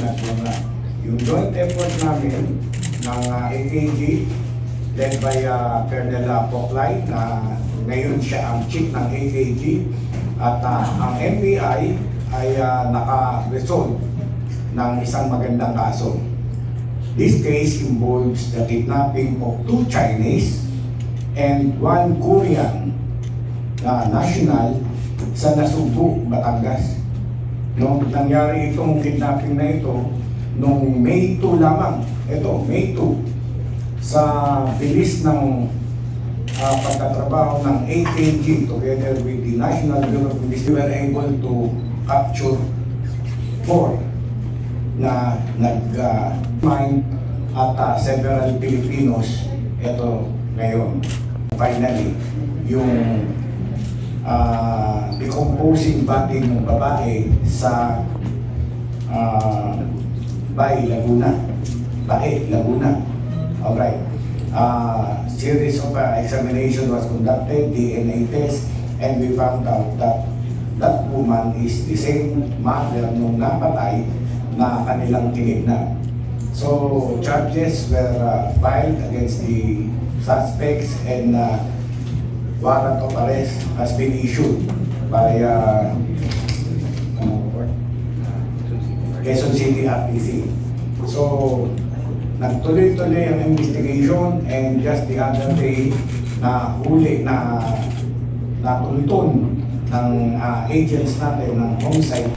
pinagmula. Yung joint effort namin ng uh, AKG led by uh, Colonel uh, Poklay na ngayon siya ang chief ng AKG at uh, ang NBI ay uh, naka-resolve ng isang magandang kaso. This case involves the kidnapping of two Chinese and one Korean na national sa Nasugbu, Batangas. No, nangyari itong kidnapping na ito noong May 2 lamang. Ito, May 2 sa bilis ng uh, pagtatrabaho ng AKG together with the National Bureau of Investigation, we were able to capture four na nag-mine at uh, several Filipinos ito ngayon. Finally, yung uh, decomposing body ng babae sa uh, Bay, Laguna. Bae, Laguna. Alright. Uh, series of uh, examination was conducted, DNA test, and we found out that that woman is the same mother nung napatay na kanilang tinignan. So, charges were uh, filed against the suspects and uh, warrant of arrest has been issued by uh, Quezon City RTC. So, nagtuloy-tuloy ang investigation and just the other day na huli na natuntun ng uh, agents natin ng homicide